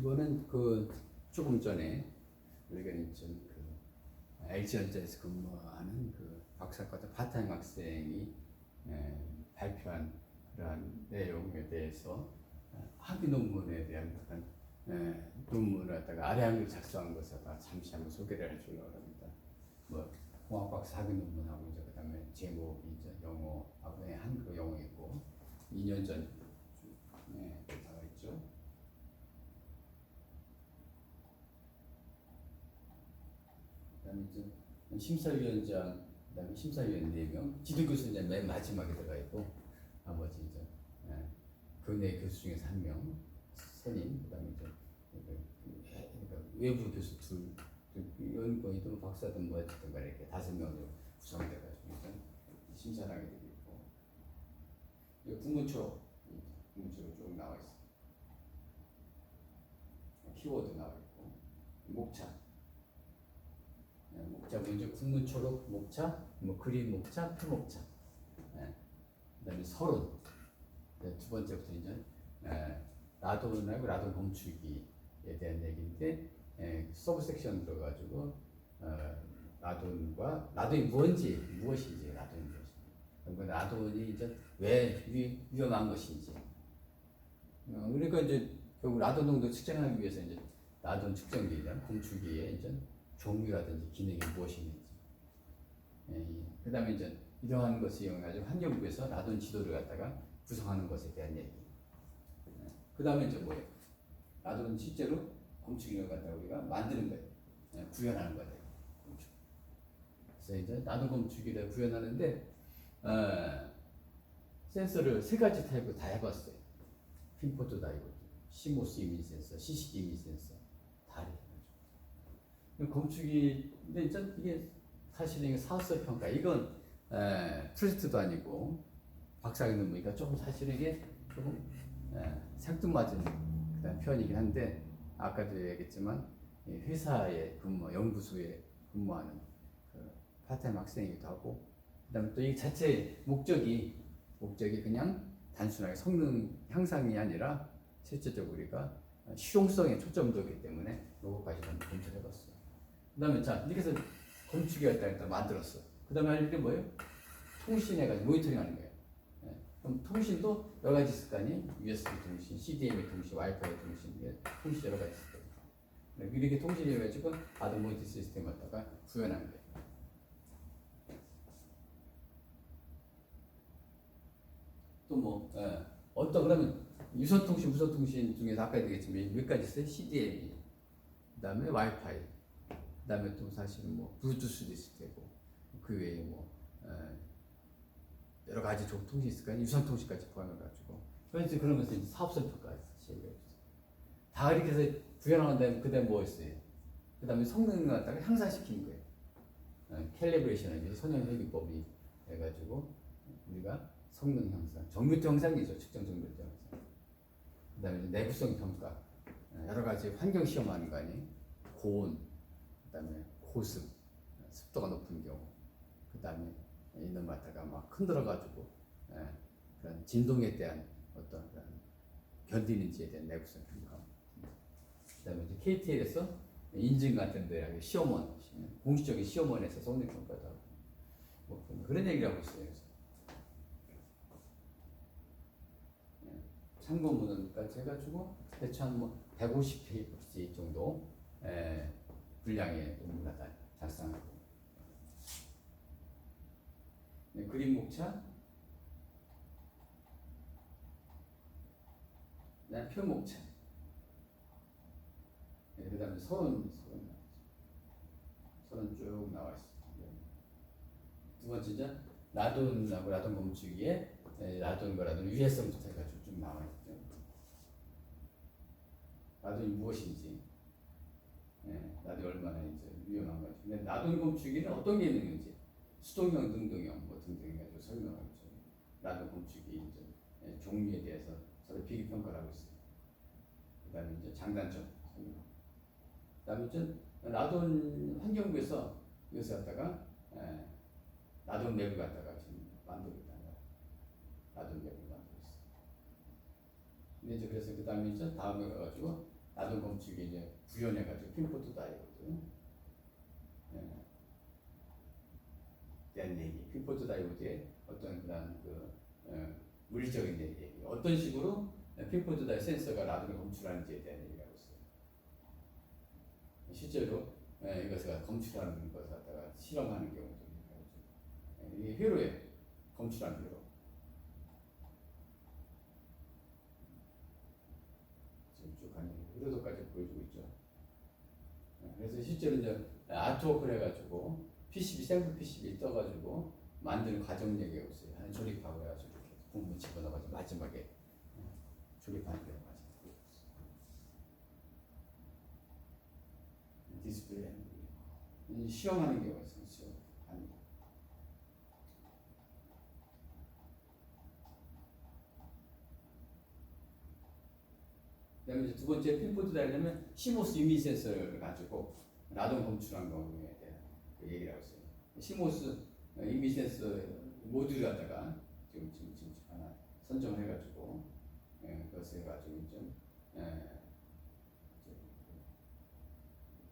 이거는 그 조금 전에 우리가 이제 그 LG전자에서 근무하는 그 박사과정 파타임 학생이 에, 발표한 그러한 내용에 대해서 어, 학위 논문에 대한 그런 에, 논문을 갖다가 아래항을 작성한 것을 갖다가 잠시 한번 소개를 해주려고 합니다. 뭐 공학박사 학위 논문하고 이제 그다음에 제목이 이제 영어하고 네, 한국 영어 있고 2년 전 네, 나와 있죠. 그다음에 이제 심사위원장, 그다음에 심사위원 4명, 지도교수 이제 맨 마지막에 들어가 있고 나머지 이제 예, 교내 교수 중에서 한 명, 선임, 그다음에 이제 그, 그러니까 외부 교수 둘, 그 연구원이든 박사든 뭐 어쨌든 간에 이렇게 다섯 명으로 구성돼가지고 일단 심사를 하게 되고 있고 이 국문초, 국문초로 쭉 나와 있어. 키워드 나와 있고 목차. 예, 목차 먼저 국문 초록 목차, 뭐 그린 목차, 표목차. 예. 그다음에 서론. 네, 두 번째부터 이제 예, 라돈하고 라돈 검출기에 대한 얘기인데 예, 서브 섹션 들어가지고 어, 라돈과 라돈이 뭔지 무엇인지 라돈이 무엇인지 그리고 라돈이 이제 왜 위, 위험한 것인지 어, 그러니까 이제 결국 라돈 농도 측정하기 위해서 이제 라돈 측정기나 검출기의 이제 종류라든지 기능이 무엇인지 예, 그 다음에 이제 이러한 것을 이용해가지고 환경부에서 라돈 지도를 갖다가 구성하는 것에 대한 얘기 그 다음에 이제 뭐예요? 라돈 실제로 검출기를 갖다가 우리가 만드는 거예요 예, 구현하는 거예요 검출. 그래서 이제 라돈 검출기를 구현하는데 어, 센서를 세 가지 타입으로 다 해봤어요 핀포트 다이고 시모스 이미지 센서, CCD 이미지 센서 다 검출기 근데 일단 이게 사실은 이게 사업설 평가 이건 에, 프로젝트도 아니고 박사학위 논문이니까 조금 사실은 이게 조금 에, 생뚱맞은 그다음 표현이긴 한데 아까도 얘기했지만 이 회사에 근무 연구소에 근무하는 그 파타임 학생이기도 하고 그다음에 또 이 자체 목적이 목적이 그냥 단순하게 성능 향상이 아니라 실제적으로 우리가 실용성에 초점적이기 때문에 한번 검토해봤어요. 그 다음에 자 이렇게 해서 건축기가 일단, 일단 만들었어. 그 다음에 할 일이 뭐예요? 통신해가지고 모니터링 하는 거예요. 예. 그럼 통신도 여러 가지 있을 거 아니에요? USB 통신, CDMA 통신, 와이파이 통신, 이게 통신 여러 가지 있을 거예요. 이렇게 통신해가지고 아드 모니터 시스템 갖다가 구현한 거예요. 또 뭐, 예. 어떤 그러면 유선 통신, 무선 통신 중에서 아까 얘기했지만 몇 가지 있어요? CDMA, 그 다음에 와이파이, 그다음에 또 사실은 뭐 블루투스도 있을 테고 그 외에 뭐 에, 여러 가지 종 통신 있을 거 아니에요 유선 통신까지 포함해 가지고 그래서 그러면서 이제 평가에서 시행을 해줬어요. 다 이렇게 해서 구현한 다음에 그다음 뭐 있어요? 그다음에 성능을 갖다가 향상시키는 거예요. 에, 캘리브레이션을 위해서 선형 회귀법이 해가지고 우리가 성능 향상, 정밀도 향상이죠 측정 정밀도 향상. 그 다음에 이제 내구성 평가 에, 여러 가지 환경 시험하는 거 아니에요? 고온, 그다음에 고습, 습도가 높은 경우, 그다음에 이놈 갖다가 막 흔들어가지고 예, 그런 진동에 대한 어떤 그런 견디는지에 대한 내구성 평가. 그다음에 이제 KTL에서 인증 같은 데 시험원, 공식적인 시험원에서 성능 평가도 하고 뭐 그런 얘기를 하고 있어요. 그래서. 예, 참고문헌까지 해가지고 대충 한뭐 150페이지 정도 예, 분량의 논문을 다 작성하고. 네, 그림 목차. 그다음 표 목차. 네, 그 다음에 서론 서론 서론 쭉 나와 있습니다. 두 번째 이제 라돈하고 라돈 검출기에 네, 라돈과 라돈 유해성부터 해가지고 쭉 나와 있죠. 라돈이 무엇인지. 예, 나도 얼마나 이제 위험한 건지. 근데 나돈 검출기는 어떤 게 있는지, 수동형, 능동형 뭐 등등 해가지고 설명하고 있죠. 나돈 검출기 이제 예, 종류에 대해서 서로 비교 평가를 하고 있어요. 그다음에 이제 장단점 설명. 그다음에 이제 나돈 환경부에서 갖다가 예, 나돈 맵을 갖다가 지금 만들고 있다는 거예요. 나돈 맵을 만들고 있어요. 근데 이제 그래서 그다음에 이제 다음에 가가지고 나동 검축이 이제 구현해가지고 핀포트 다이오드 예. 대한 얘기. 핀포트 다이오드의 어떤 그런 그 어, 물리적인 얘기. 어떤 식으로 핀포트 다이 센서가 라동을 검출하는지에 대한 하고 있어요. 실제로 예, 이것을 검출하는 것을 갖다가 실험하는 경우도 있고 예, 회로에 검출하는 회로. 지금 회로도까지 보여주고 있죠. 예, 그래서 실제로 이제 아트워크를 해가지고 PCB 샘플 PCB 떠가지고 만드는 과정 얘기하고 있어요. 한 조립하고 해가지고 이렇게 부분 집어넣어가지고 마지막에 예, 조립하는 경우가 있어요. 디스플레이 하는 거. 이 시험하는 경우가 있어요. 시험 하는 거. 그다음에 이제 두 번째 핀포트 다이려면 시모스 이미 센서를 가지고 라동 검출한 경우에 대한 그 얘기를 하고 있어요. 시모스 이미 센서 모듈을 갖다가 지금 지금 지금 하나 선정을 해가지고 예, 그것을 가지고 좀 예, 좀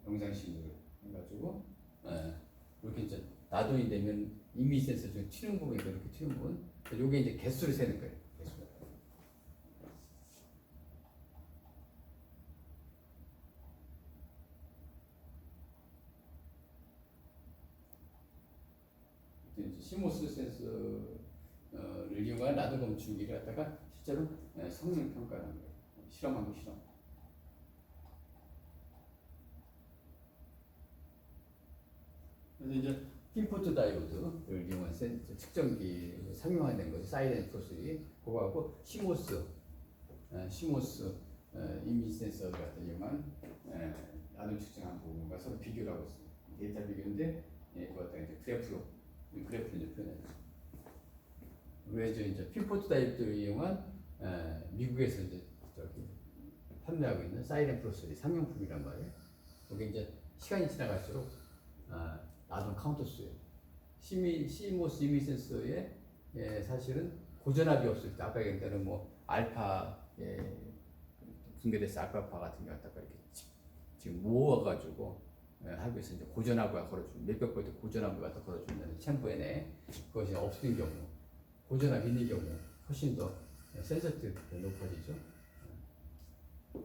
영상 신호를 해가지고 예, 이렇게 이제 나동이 되면 이미 센서 중에 튀는 부분이 이렇게 튀는 부분, 요게 이제 개수를 세는 거예요. 개수. 이제 시모스 센서를 검출기를 갖다가 실제로 예, 성능 평가를 하는 거예요. 실험하고 실험. 그래서 이제 핀포트 다이오드를 이용한 센 측정기 상용화된 거죠. 사이렌 프로스리 그거하고 시모스 에, 시모스 에, 이미지 센서를 갖다 이용한 에, 나눔 측정한 부분과 서로 비교를 하고 있습니다. 데이터 비교인데 예, 그거 갖다 이제 그래프로 이제 표현해요. 그래서 이제 핀포트 다이오드를 이용한 에, 미국에서 이제 저기 판매하고 있는 사이렌 프로스리 상용품이란 말이에요. 그게 이제 시간이 지나갈수록 아, 나동 카운터 수예요. 시미 시모스 이미 센서에 예, 사실은 고전압이 없을 때 아까 얘기한 대로 뭐 알파 예, 붕괴됐어 알파파 같은 게 갖다가 이렇게 지- 지금 모아가지고 예, 하고 있어 이제 고전압을 걸어주는 몇백 볼트 고전압을 갖다 걸어주는 챔버에 그것이 없는 경우 고전압 있는 경우 훨씬 더 센서티브가 높아지죠. 예.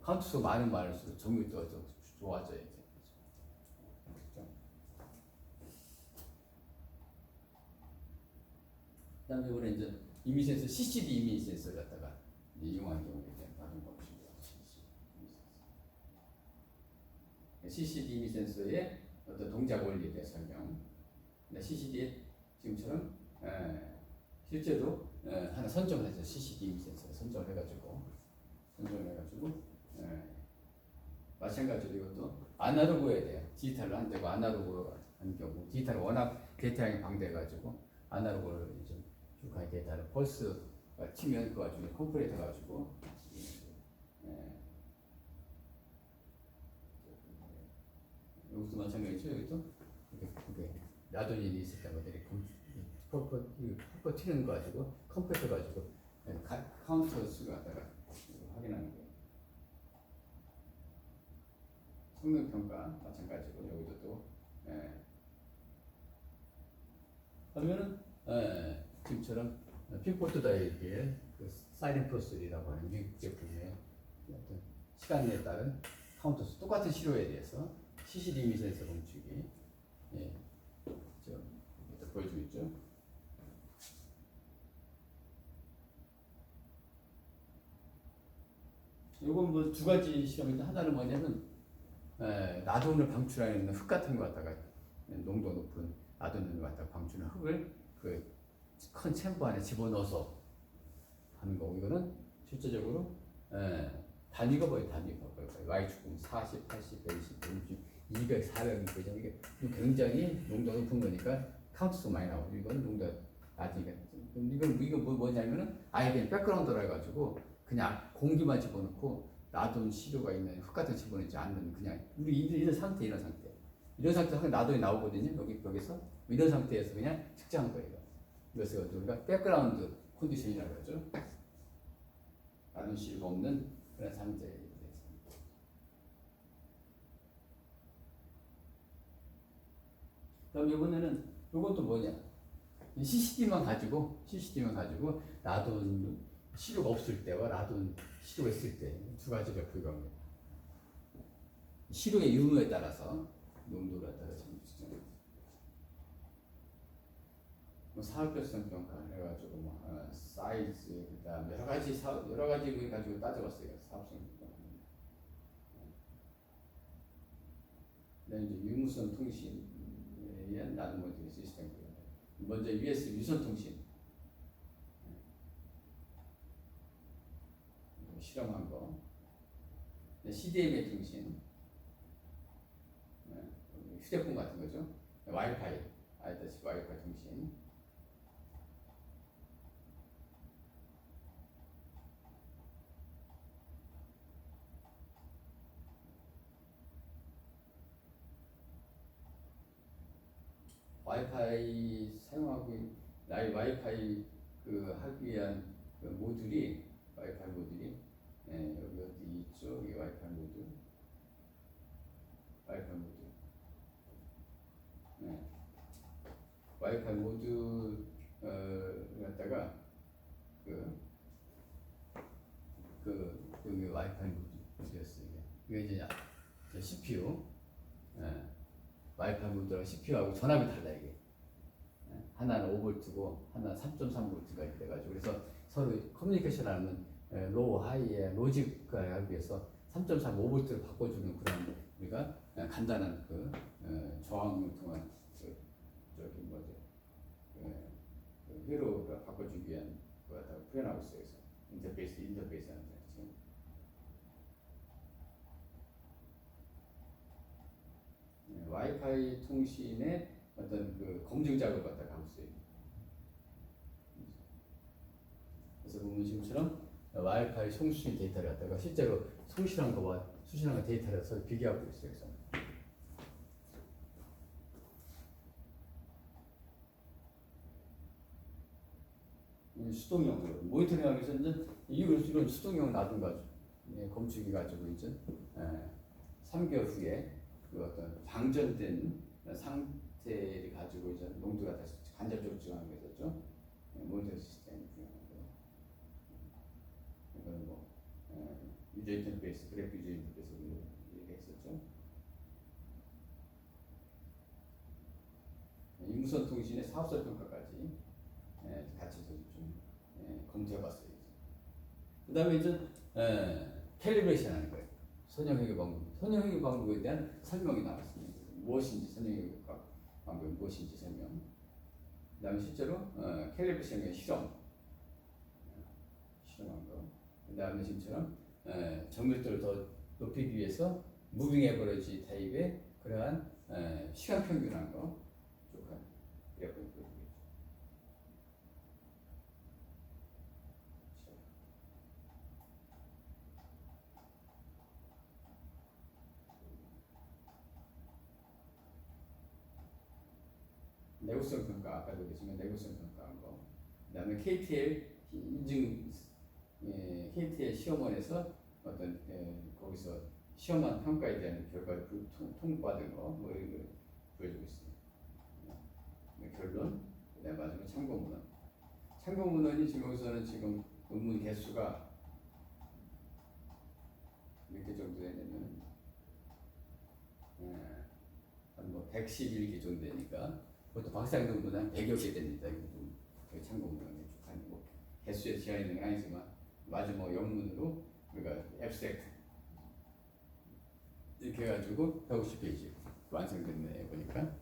카운트 수가 많은 많을수록 정밀 도가 더. 이제. 그렇죠? 그다음에 우리 이제 이미 센서 CCD 이미 센서를 갖다가 이용한 경우에 대한 다른 방식이죠. CCD 이미 센서의 어떤 동작 원리에 대해 설명. 근데 CCD에 지금처럼 에, 실제로? 에, 하나 선정을 해서 CCD 센서 선정을 해가지고. 선정을 해가지고 에, 마찬가지로 이것도 아날로그에 대해 디지털로 안 되고 아날로그로 한 경우 디지털 워낙 데이터량이 방대해가지고 아날로그를 좀쭉 가야 데이터를 펄스가 치면 그 와중에 컴프레터 해가지고 예. 여기도 마찬가지죠. 여기도? 이게 이게 라돈이 있을 때마다 이렇게 펄펄 펄펄 튀는 거 가지고 컴프레터 가지고 예, 카, 카운터 수를 갖다가 확인하는 거예요. 성능 평가 마찬가지고 여기도 또 예. 그러면은 예, 지금처럼 핀포트 다이기의 그 사이렌 프로스리라고 하는 미국 제품의 어떤 시간에 따른 카운터 수 똑같은 시료에 대해서 이미 센서 검출기 예, 보여주고 있죠. 이건 뭐 두 가지 실험인데 하나는 뭐냐면 에, 나돈을 방출하는 흙 같은 거 갖다가 농도 높은 나돈을 갖다가 방출하는 흙을 그 큰 챔버 안에 집어넣어서 하는 거고 이거는 실제적으로 에, 단위가 뭐예요 단위가 뭐예요 Y축은 40, 80, 120, 160, 200, 400 그죠 이게 굉장히 농도가 높은 거니까 카운트수 많이 나오고 이거는 농도가 낮으니까. 이건 이거 뭐 뭐냐면은 아예 그냥 백그라운드라 해가지고 그냥 공기만 집어넣고 라돈 시료가 있는 흙 같은 집어넣지 않는 그냥 우리 이런 상태 이런 상태. 이런 상태에서 라돈이 나오거든요. 여기 여기서. 이런 상태에서 그냥 측정한 거예요 그래서 우리가 백그라운드 컨디션이라고 하죠. 라돈 시료가 없는 그런 상태 그럼 이번에는 이것도 뭐냐? CCD만 가지고 CCD만 가지고 라돈 시료가 없을 때와 라돈 시료가 있을 때 두 가지를 불가합니다. 시료의 유무에 따라서 농도를 따라서. 뭐 사업별성 평가 해가지고 뭐 어, 사이즈 그다음 여러 가지 사업 여러 가지 걸 가지고 따져봤어요 사업성 평가. 그다음 이제 유무선 통신에 나눔 모델 시스템 먼저 US 유선 통신 뭐 실험한 거. CDMA 통신 네, 휴대폰 같은 거죠? 와이파이 알다시피 와이파이 통신 와이파이 사용하고 있- 나이 와이파이 그 하기 위한 그 모듈이 와이파이 모듈이 예, 여기 어디 있죠? 이 와이파이 모듈 와이파이 모듈 예. 와이파이 모듈 어, 갖다가 그, 그, 그 와이파이 모듈이었어요. 이게 이게 이제 저 CPU 예. 와이파이 모듈하고 CPU하고 전압이 달라 이게. 예, 하나는 5V고 하나는 3.3V가 이렇게 돼가지고 그래서 서로 커뮤니케이션 하는 예, 로우 하이의 로직을 하기 위해서 3.3 5V를 바꿔주는 그런 우리가 예, 간단한 그 예, 저항을 통한 그 저기 뭐지 회로를 바꿔주기 위한 거다 표현하고 있어요. 그래서 인터페이스 인터페이스 하는 거 지금. 네, 와이파이 통신의 어떤 그 검증 작업을 갖다 하고 있어요. 그래서 보면 지금처럼 와이파이 송수신 데이터를 갖다가 실제로 송신한 거와 수신한 거 데이터를 비교하고 있어요. 그래서 이 수동형 모니터링하기 위해서 이제 이런 수동형 놔둔가 예, 검증이 가지고 이제 예, 3개월 후에 그 어떤 방전된 상태를 가지고 이제 농도가 다시 간접적으로 증하는 게 있었죠. 예, 모니터 시스템 중요한 거. 이거는 뭐 예, 유저 인터페이스, 그래프 유저 인터페이스 우리 얘기했었죠. 예, 유무선 통신의 사업설 평가까지 예, 같이 좀 예, 검토해봤어요. 그다음에 이제 예, 캘리브레이션 하는 거예요. 선형회계 방법, 선형회계 방법에 대한 설명이 나왔습니다. 무엇인지 선형회계 방법이 무엇인지 설명. 그다음에 실제로 어, 캘리브레이션의 실험, 실험한 거. 그다음에 지금처럼 에, 정밀도를 더 높이기 위해서 무빙 에버리지 타입의 그러한 에, 시간 평균한 거 그래프 보여드리겠죠. 내구성 평가 아까도 얘기했지만 내구성 평가한 거. 그다음에 KTL 인증 예, KTL 시험원에서 어떤 예, 거기서 시험한 평가에 대한 결과를 부- 통- 통과된 거뭐 이런 걸 보여주고 있습니다. 예, 결론, 그다음 마지막 참고 문헌. 참고 문헌이 지금 여기서는 지금 논문 개수가 몇 개 정도 되냐면 예, 한뭐 111개 정도 되니까 그것도 한 100여 개 됩니다. 이거 좀 거의 참고 문헌에 속하는 거. 개수에 제한이 있는 건 아니지만 마지막 영문으로 우리가 앱스트랙트 이렇게 해가지고 150페이지 완성됐네 보니까